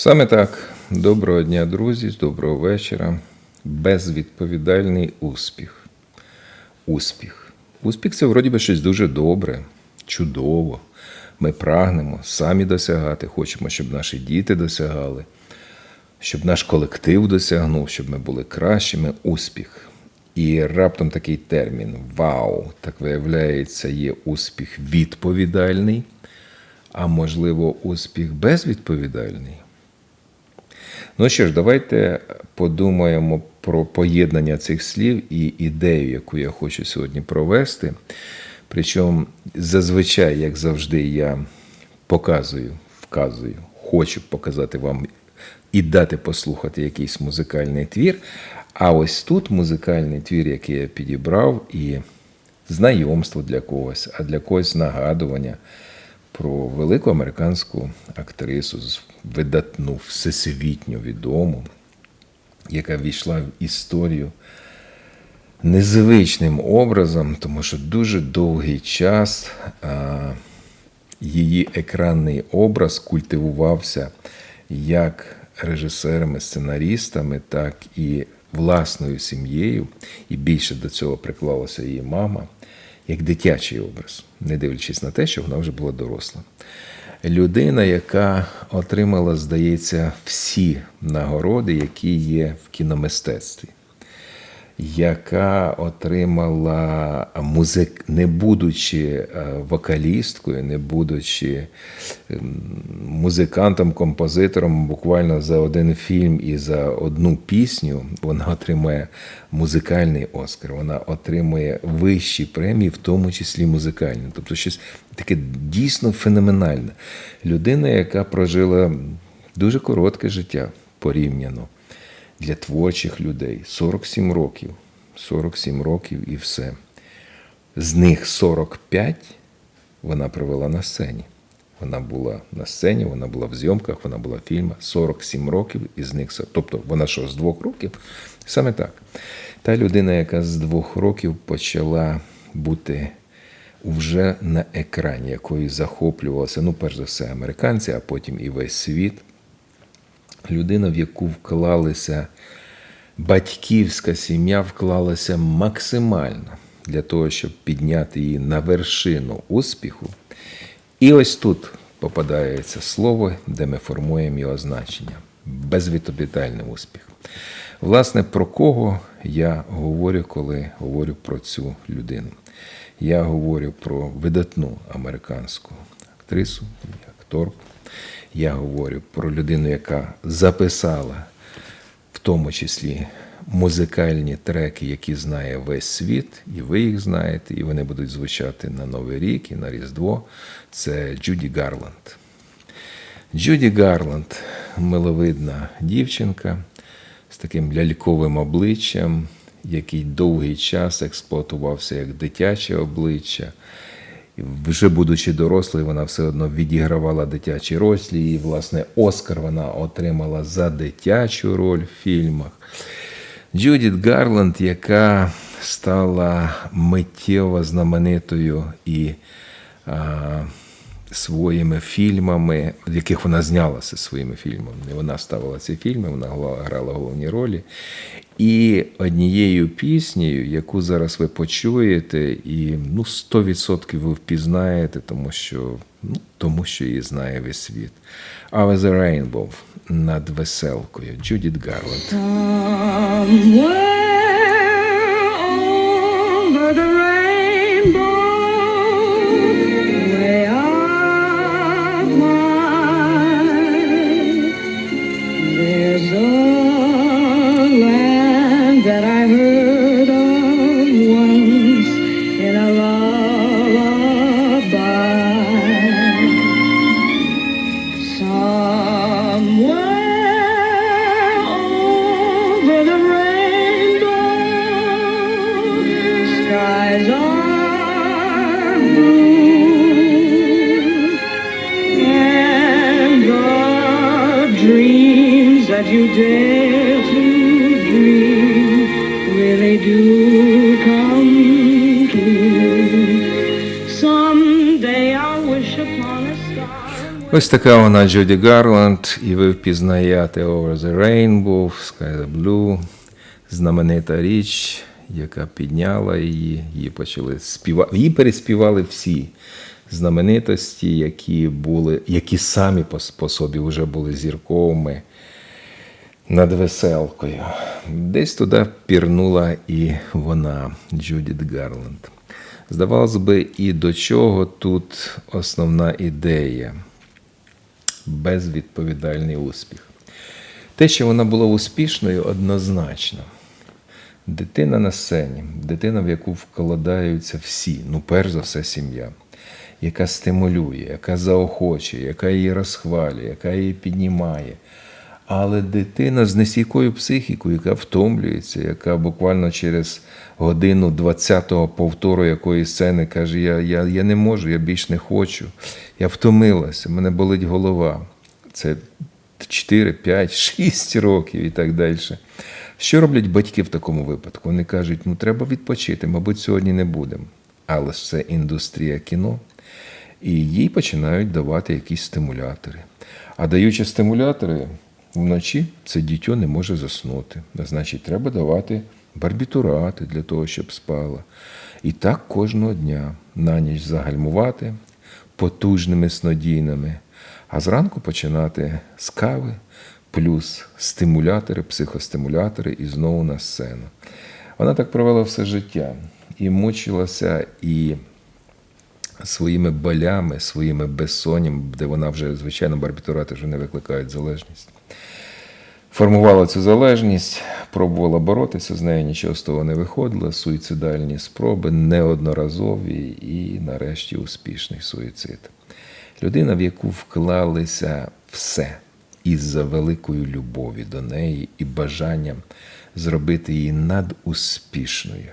Саме так. Доброго дня, друзі, доброго вечора. Безвідповідальний успіх. Успіх. Успіх це вроді би щось дуже добре, чудово. Ми прагнемо самі досягати, хочемо, щоб наші діти досягали, щоб наш колектив досягнув, щоб ми були кращими. Успіх. І раптом такий термін вау, так виявляється, є успіх відповідальний, а можливо, успіх безвідповідальний. Ну що ж, давайте подумаємо про поєднання цих слів і ідею, яку я хочу сьогодні провести. Причому зазвичай, як завжди, я показую, вказую, хочу показати вам і дати послухати якийсь музикальний твір. А ось тут музикальний твір, який я підібрав, і знайомство для когось, а для когось нагадування про велику американську актрису, видатну, всесвітньо відому, яка війшла в історію незвичним образом, тому що дуже довгий час а, її екранний образ культивувався як режисерами, сценарістами, так і власною сім'єю, і більше до цього приклалася її мама, як дитячий образ, не дивлячись на те, що вона вже була доросла. Людина, яка отримала, здається, всі нагороди, які є в кіномистецтві яка отримала музик, не будучи е, вокалісткою, не будучи ем, музикантом, композитором, буквально за один фільм і за одну пісню, вона отримує музикальний Оскар, вона отримує вищі премії, в тому числі музикальні. Тобто щось таке дійсно феноменальне. Людина, яка прожила дуже коротке життя порівняно для творчих людей 47 років. 47 років і все. З них 45 вона провела на сцені. Вона була на сцені, вона була в зйомках, вона була в фільмах 47 років, із них тобто вона що, з двох років? Саме так. Та людина, яка з двох років почала бути вже на екрані, якою захоплювалася, ну, перш за все, американці, а потім і весь світ людина, в яку вклалися батьківська сім'я, вклалася максимально для того, щоб підняти її на вершину успіху. І ось тут попадається слово, де ми формуємо його значення безвідповідальний успіх. Власне, про кого я говорю, коли говорю про цю людину? Я говорю про видатну американську актрису, акторку. Я говорю про людину, яка записала в тому числі музикальні треки, які знає весь світ, і ви їх знаєте, і вони будуть звучати на Новий рік і на Різдво. Це Джуді Гарланд. Джуді Гарланд миловидна дівчинка з таким ляльковим обличчям, який довгий час експлуатувався як дитяче обличчя. Вже будучи дорослою, вона все одно відігравала дитячі рослі. І, власне, Оскар вона отримала за дитячу роль в фільмах. Джудіт Гарланд, яка стала миттєво знаменитою і а, своїми фільмами, в яких вона знялася своїми фільмами. Вона ставила ці фільми, вона грала головні ролі. І однією піснею, яку зараз ви почуєте, і ну, 100% ви впізнаєте, тому що, ну, тому що її знає весь світ. «Over the Rainbow» над веселкою Джудіт Гарланд. That you dare to dream really do come. Ось така вона Джоді Гарланд, і ви впізнаєте Over the Rainbow, Sky the Blue, знаменита річ, яка підняла її, її почали співати. Її переспівали всі знаменитості, які були, які самі по, по собі вже були зірковими над веселкою. Десь туди пірнула і вона, Джудіт Гарланд. Здавалось би, і до чого тут основна ідея безвідповідальний успіх. Те, що вона була успішною, однозначно. Дитина на сцені, дитина, в яку вкладаються всі, ну, перш за все, сім'я, яка стимулює, яка заохочує, яка її розхвалює, яка її піднімає. Але дитина з нестійкою психікою, яка втомлюється, яка буквально через годину 20-го повтору якої сцени каже: я, я, я не можу, я більш не хочу, я втомилася, мене болить голова. Це 4, 5, 6 років і так далі. Що роблять батьки в такому випадку? Вони кажуть, ну треба відпочити, мабуть, сьогодні не будемо. Але ж це індустрія кіно, і їй починають давати якісь стимулятори. А даючи стимулятори, вночі це дитё не може заснути. Значить, треба давати барбітурати для того, щоб спала. І так кожного дня на ніч загальмувати потужними снодійними, а зранку починати з кави, плюс стимулятори, психостимулятори і знову на сцену. Вона так провела все життя і мучилася, і своїми болями, своїми безсонням, де вона вже, звичайно, барбітурати вже не викликають залежність. Формувала цю залежність, пробувала боротися з нею, нічого з того не виходило. Суїцидальні спроби неодноразові і, нарешті, успішний суїцид. Людина, в яку вклалися все із-за великої любові до неї і бажанням зробити її надуспішною.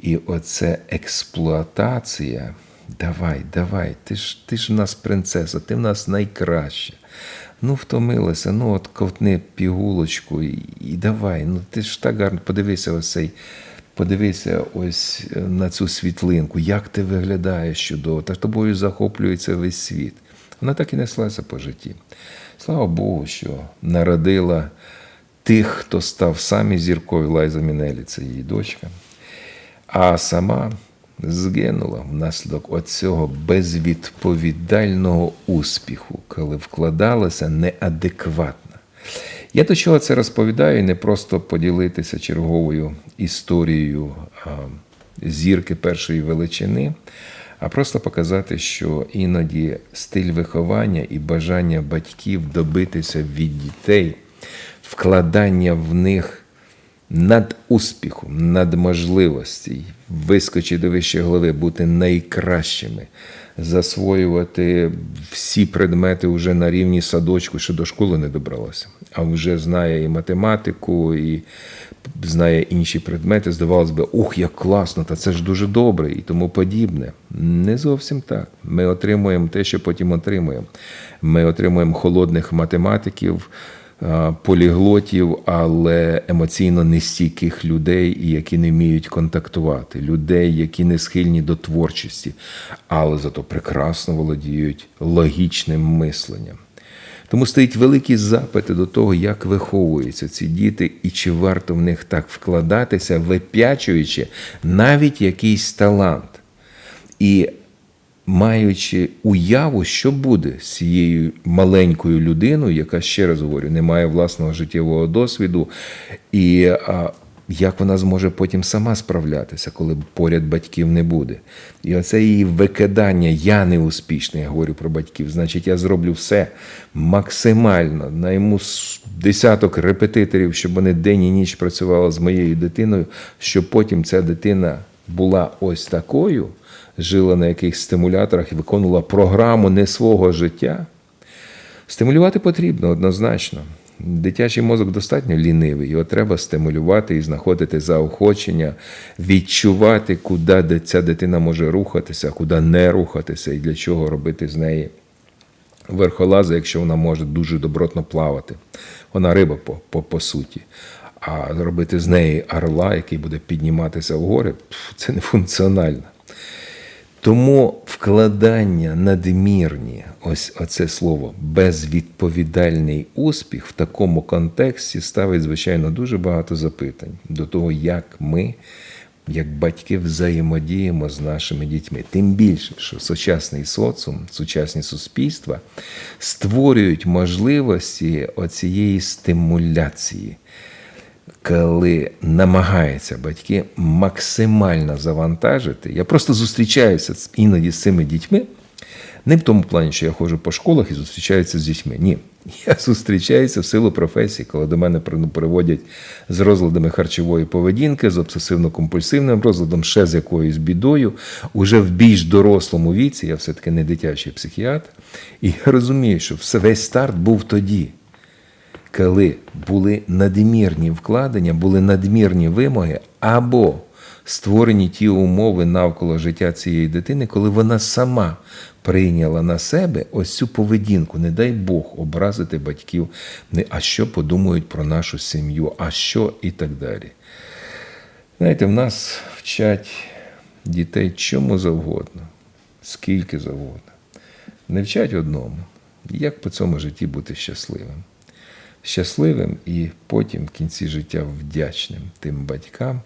І оце експлуатація. Давай, давай, ти ж ти ж в нас принцеса, ти в нас найкраща. Ну, втомилася, ну от ковтни пігулочку і, і давай. Ну ти ж так гарно подивися ось цей. Подивися ось е, на цю світлинку, як ти виглядаєш чудово, та тобою захоплюється весь світ. Вона так і неслася по житті. Слава Богу, що народила тих, хто став самі зіркові Лайза Мінелі, це її дочка. А сама згинула внаслідок оцього безвідповідального успіху, коли вкладалася неадекватно. Я до чого це розповідаю, не просто поділитися черговою історією зірки першої величини, а просто показати, що іноді стиль виховання і бажання батьків добитися від дітей, вкладання в них над успіхом, над можливості, вискочити до вищої голови, бути найкращими, засвоювати всі предмети вже на рівні садочку, що до школи не добралося, а вже знає і математику, і знає інші предмети. Здавалось би, ух, як класно, та це ж дуже добре і тому подібне. Не зовсім так. Ми отримуємо те, що потім отримуємо. Ми отримуємо холодних математиків поліглотів, але емоційно нестійких людей, які не вміють контактувати, людей, які не схильні до творчості, але зато прекрасно володіють логічним мисленням. Тому стоїть великі запити до того, як виховуються ці діти, і чи варто в них так вкладатися, вип'ячуючи навіть якийсь талант. І маючи уяву, що буде з цією маленькою людиною, яка ще раз говорю, не має власного життєвого досвіду, і а, як вона зможе потім сама справлятися, коли поряд батьків не буде. І оце її викидання, я не успішний, я говорю про батьків, значить, я зроблю все максимально, найму десяток репетиторів, щоб вони день і ніч працювали з моєю дитиною, щоб потім ця дитина була ось такою жила на якихось стимуляторах і виконувала програму не свого життя. Стимулювати потрібно однозначно. Дитячий мозок достатньо лінивий, його треба стимулювати і знаходити заохочення, відчувати, куди ця дитина може рухатися, куди не рухатися, і для чого робити з неї верхолази, якщо вона може дуже добротно плавати. Вона риба по, по, по суті. А робити з неї орла, який буде підніматися в гори, це не функціонально. Тому вкладання надмірні, ось оце слово, безвідповідальний успіх в такому контексті ставить, звичайно, дуже багато запитань до того, як ми, як батьки, взаємодіємо з нашими дітьми. Тим більше, що сучасний соціум, сучасні суспільства створюють можливості оцієї стимуляції коли намагаються батьки максимально завантажити. Я просто зустрічаюся іноді з цими дітьми. Не в тому плані, що я ходжу по школах і зустрічаюся з дітьми. Ні. Я зустрічаюся в силу професії, коли до мене при- приводять з розладами харчової поведінки, з обсесивно-компульсивним розладом, ще з якоюсь бідою. Уже в більш дорослому віці, я все-таки не дитячий психіатр, і я розумію, що весь старт був тоді коли були надмірні вкладення, були надмірні вимоги, або створені ті умови навколо життя цієї дитини, коли вона сама прийняла на себе ось цю поведінку. Не дай Бог образити батьків, а що подумають про нашу сім'ю, а що і так далі. Знаєте, в нас вчать дітей чому завгодно, скільки завгодно. Не вчать одному, як по цьому житті бути щасливим щасливим і потім в кінці життя вдячним тим батькам,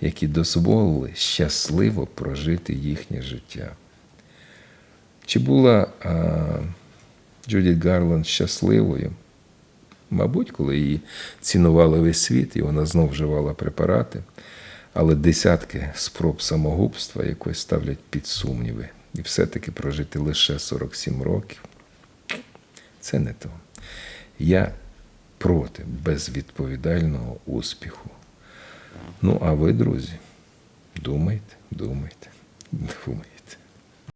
які дозволили щасливо прожити їхнє життя. Чи була а, Джудіт Гарланд щасливою? Мабуть, коли її цінували весь світ, і вона знов вживала препарати, але десятки спроб самогубства якось ставлять під сумніви. І все-таки прожити лише 47 років це не то. Я проти безвідповідального успіху. Ну, а ви, друзі, думайте, думайте, думайте.